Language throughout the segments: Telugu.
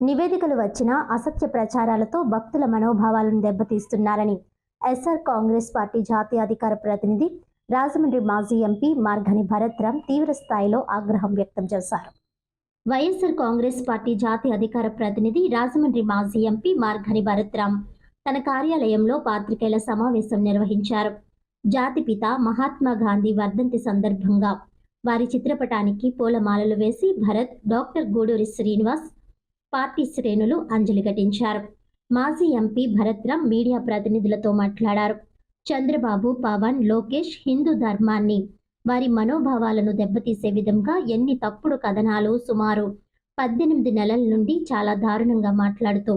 నివేదికలు వచ్చినా అసత్య ప్రచారాలతో భక్తుల మనోభావాలను దెబ్బతీస్తున్నారని ఎస్ఆర్ కాంగ్రెస్ పార్టీ జాతీయ అధికార ప్రతినిధి రాజమండ్రి మాజీ ఎంపీ మార్గని భరత్రామ్ తీవ్ర స్థాయిలో ఆగ్రహం వ్యక్తం చేశారు. వైఎస్ఆర్ కాంగ్రెస్ పార్టీ జాతీయ అధికార ప్రతినిధి రాజమండ్రి మాజీ ఎంపీ మార్గని భరత్రామ్ తన కార్యాలయంలో పాత్రికేయుల సమావేశం నిర్వహించారు. జాతిపిత మహాత్మా గాంధీ వర్ధంతి సందర్భంగా వారి చిత్రపటానికి పూలమాలలు వేసి భరత్ డాక్టర్ గూడూరి శ్రీనివాస్ పార్టీ శ్రేణులు అంజలి ఘటించారు. మాజీ ఎంపీ భరత్రామ్ మీడియా ప్రతినిధులతో మాట్లాడారు. చంద్రబాబు పవన్ లోకేష్ హిందూ ధర్మాన్ని వారి మనోభావాలను దెబ్బతీసే విధంగా ఎన్ని తప్పుడు కథనాలు సుమారు పద్దెనిమిది నెలల నుండి చాలా దారుణంగా మాట్లాడుతూ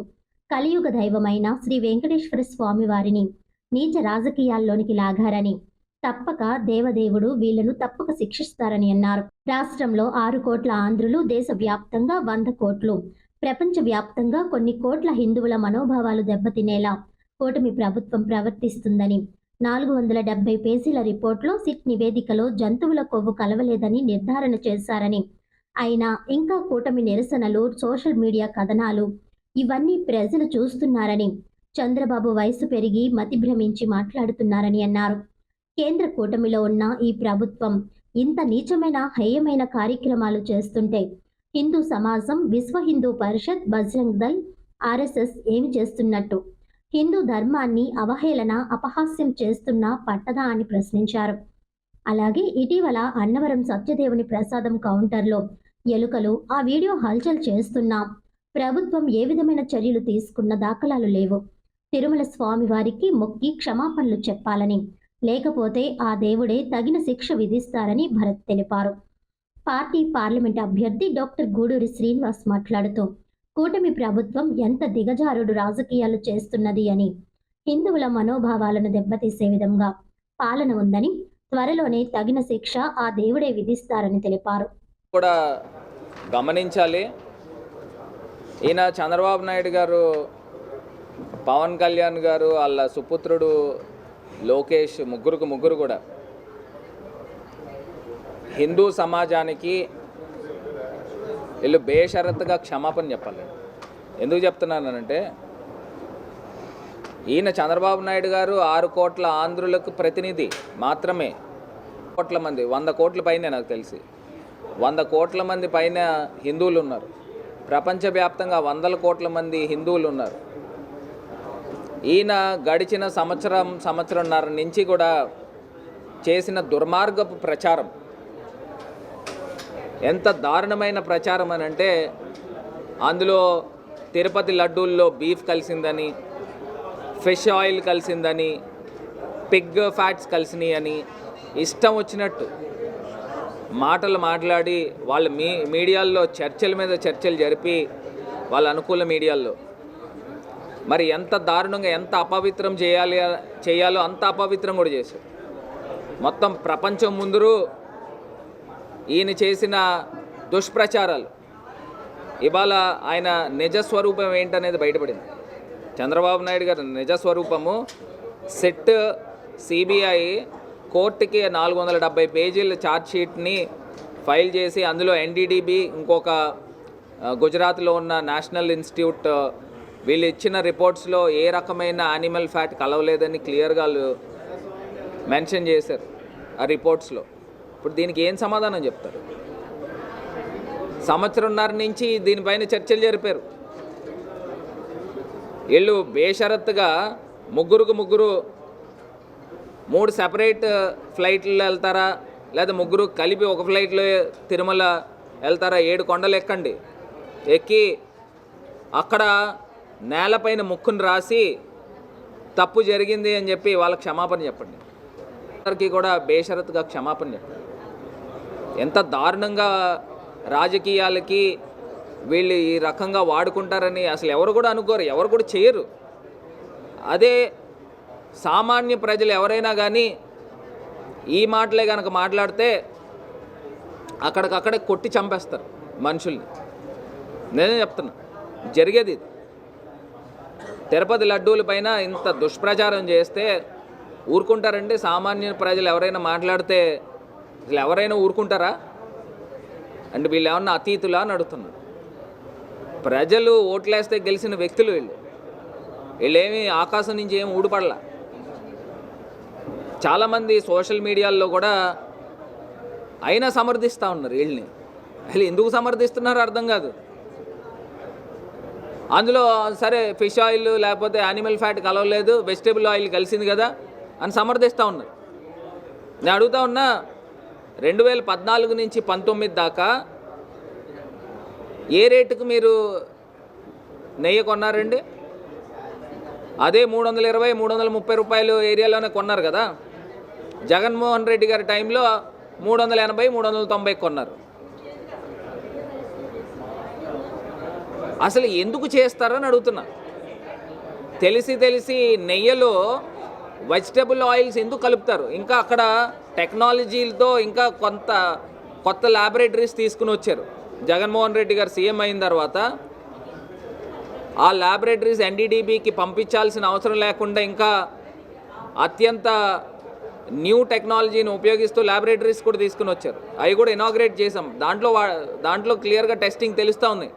కలియుగ దైవమైన శ్రీ వెంకటేశ్వర స్వామి వారిని నీచ రాజకీయాల్లోనికి లాగారని తప్పక దేవదేవుడు వీళ్ళను తప్పక శిక్షిస్తారని అన్నారు. రాష్ట్రంలో ఆరు కోట్ల ఆంధ్రులు దేశవ్యాప్తంగా వంద కోట్లు ప్రపంచ వ్యాప్తంగా కొన్ని కోట్ల హిందువుల మనోభావాలు దెబ్బతినేలా కూటమి ప్రభుత్వం ప్రవర్తిస్తుందని నాలుగు వందల డెబ్బై పేజీల రిపోర్ట్లో సిట్ నివేదికలో జంతువుల కొవ్వు కలవలేదని నిర్ధారణ చేశారని. అయినా ఇంకా కూటమి నిరసనలు సోషల్ మీడియా కథనాలు ఇవన్నీ ప్రజలు చూస్తున్నారని చంద్రబాబు వయసు పెరిగి మతి భ్రమించి మాట్లాడుతున్నారని అన్నారు. కేంద్ర కూటమిలో ఉన్న ఈ ప్రభుత్వం ఇంత నీచమైన హేయమైన కార్యక్రమాలు చేస్తుంటే హిందూ సమాజం విశ్వ హిందూ పరిషత్ బజరంగ్ దల్ ఆర్ఎస్ఎస్ ఏమి చేస్తున్నట్టు? హిందూ ధర్మాన్ని అవహేళన అపహాస్యం చేస్తున్న పట్టదా అని ప్రశ్నించారు. అలాగే ఇటీవల అన్నవరం సత్యదేవుని ప్రసాదం కౌంటర్లో ఎలుకలు ఆ వీడియో హల్చల్ చేస్తున్నా. ప్రభుత్వం ఏ విధమైన చర్యలు తీసుకున్న దాఖలాలు లేవు. తిరుమల స్వామి వారికి మొక్కి క్షమాపణలు చెప్పాలని లేకపోతే ఆ దేవుడే తగిన శిక్ష విధిస్తారని భరత్ తెలిపారు. పార్టీ పార్లమెంట్ అభ్యర్థి డాక్టర్ గూడూరి శ్రీనివాస్ మాట్లాడుతూ కూటమి ప్రభుత్వం ఎంత దిగజారుడు రాజకీయాలు చేస్తున్నది అని హిందువుల మనోభావాలను దెబ్బతీసే విధంగా పాలన ఉందని త్వరలోనే తగిన శిక్ష ఆ దేవుడే విధిస్తారని తెలిపారు. కూడా గమనించాలి. ఈయన చంద్రబాబు నాయుడు గారు పవన్ కళ్యాణ్ గారు వాళ్ళ సుపుత్రుడు లోకేష్ ముగ్గురుకు ముగ్గురు కూడా హిందూ సమాజానికి వీళ్ళు బేషరత్తుగా క్షమాపణ చెప్పాలి. ఎందుకు చెప్తున్నానంటే ఈయన చంద్రబాబు నాయుడు గారు ఆరు కోట్ల ఆంధ్రులకు ప్రతినిధి మాత్రమే. కోట్ల మంది వంద కోట్ల పైనే నాకు తెలిసి. వంద కోట్ల మంది పైన హిందువులు ఉన్నారు. ప్రపంచవ్యాప్తంగా వందల కోట్ల మంది హిందువులు ఉన్నారు. ఈయన గడిచిన సంవత్సరం సంవత్సరంన్నర నుంచి కూడా చేసిన దుర్మార్గపు ప్రచారం ఎంత దారుణమైన ప్రచారం అని అంటే అందులో తిరుపతి లడ్డూల్లో బీఫ్ కలిసిందని ఫిష్ ఆయిల్ కలిసిందని పిగ్ ఫ్యాట్స్ కలిసినాయి అని ఇష్టం వచ్చినట్టు మాటలు మాట్లాడి వాళ్ళ మీ మీడియాల్లో చర్చల మీద చర్చలు జరిపి వాళ్ళ అనుకూల మీడియాల్లో. మరి ఎంత దారుణంగా ఎంత అపవిత్రం చేయాలి చేయాలో అంత అపవిత్రం కూడా చేశారు. మొత్తం ప్రపంచం ముందురు ఈయన చేసిన దుష్ప్రచారాలు. ఇవాళ ఆయన నిజ స్వరూపం ఏంటనేది బయటపడింది. చంద్రబాబు నాయుడు గారి నిజ స్వరూపము సెట్ సిబిఐ కోర్టుకి నాలుగు వందల డెబ్బై పేజీల ఛార్జ్షీట్ని ఫైల్ చేసి అందులో ఎన్డీడీబీ ఇంకొక గుజరాత్లో ఉన్న నేషనల్ ఇన్స్టిట్యూట్ వీళ్ళు ఇచ్చిన రిపోర్ట్స్లో ఏ రకమైన యానిమల్ ఫ్యాట్ కలవలేదని క్లియర్గా మెన్షన్ చేశారు ఆ రిపోర్ట్స్లో. ఇప్పుడు దీనికి ఏం సమాధానం చెప్తారు? సంవత్సరంన్నర నుంచి దీనిపైన చర్చలు జరిపారు. వీళ్ళు బేషరత్తుగా ముగ్గురుకు ముగ్గురు మూడు సపరేట్ ఫ్లైట్లు వెళ్తారా? లేదా ముగ్గురు కలిపి ఒక ఫ్లైట్లో తిరుమల వెళ్తారా? ఏడు కొండలు ఎక్కండి. ఎక్కి అక్కడ నేలపైన ముక్కును రాసి తప్పు జరిగింది అని చెప్పి వాళ్ళకి క్షమాపణ చెప్పండి. అందరికీ కూడా బేషరత్గా క్షమాపణ చెప్పండి. ఎంత దారుణంగా రాజకీయాలకి వీళ్ళు ఈ రకంగా వాడుకుంటారని అసలు ఎవరు కూడా అనుకోరు ఎవరు కూడా చేయరు. అదే సామాన్య ప్రజలు ఎవరైనా కానీ ఈ మాటలే కనుక మాట్లాడితే అక్కడికక్కడే కొట్టి చంపేస్తారు మనుషుల్ని. నేనే చెప్తున్నా జరిగేది ఇది. తిరుపతి లడ్డూల పైన ఇంత దుష్ప్రచారం చేస్తే ఊరుకుంటారండి. సామాన్య ప్రజలు ఎవరైనా మాట్లాడితే అసలు ఎవరైనా ఊరుకుంటారా? అంటే వీళ్ళు ఏమన్నా అతీతులా అని అడుగుతున్నారు. ప్రజలు ఓట్లేస్తే గెలిచిన వ్యక్తులు వీళ్ళు. వీళ్ళేమి ఆకాశం నుంచి ఏమి ఊడిపడలా. చాలామంది సోషల్ మీడియాల్లో కూడా అయినా సమర్థిస్తూ ఉన్నారు వీళ్ళని. వీళ్ళు ఎందుకు సమర్థిస్తున్నారో అర్థం కాదు. అందులో సరే ఫిష్ ఆయిల్ లేకపోతే యానిమల్ ఫ్యాట్ కలవలేదు వెజిటేబుల్ ఆయిల్ కలిసింది కదా అని సమర్థిస్తూ ఉన్నారు. నేను అడుగుతా ఉన్నా రెండు వేల పద్నాలుగు నుంచి పంతొమ్మిది దాకా ఏ రేటుకు మీరు నెయ్యి కొన్నారండి? అదే మూడు వందల ఇరవై మూడు వందల ముప్పై రూపాయలు ఏరియాలోనే కొన్నారు కదా. జగన్మోహన్ రెడ్డి గారి టైంలో మూడు వందల ఎనభై మూడు వందల తొంభై కొన్నారు. అసలు ఎందుకు చేస్తారని అడుగుతున్నా. తెలిసి తెలిసి నెయ్యిలో వెజిటబుల్ ఆయిల్స్ ఎందుకు కలుపుతారు? ఇంకా అక్కడ టెక్నాలజీలతో ఇంకా కొంత కొత్త ల్యాబొరేటరీస్ తీసుకుని వచ్చారు. జగన్మోహన్ రెడ్డి గారు సీఎం అయిన తర్వాత ఆ ల్యాబొరేటరీస్ ఎన్డీడీబీకి పంపించాల్సిన అవసరం లేకుండా ఇంకా అత్యంత న్యూ టెక్నాలజీని ఉపయోగిస్తూ ల్యాబొరేటరీస్ కూడా తీసుకుని వచ్చారు. అవి కూడా ఇనాగ్రేట్ చేసాం దాంట్లో వా దాంట్లో క్లియర్గా టెస్టింగ్ తెలుస్తూ ఉంది.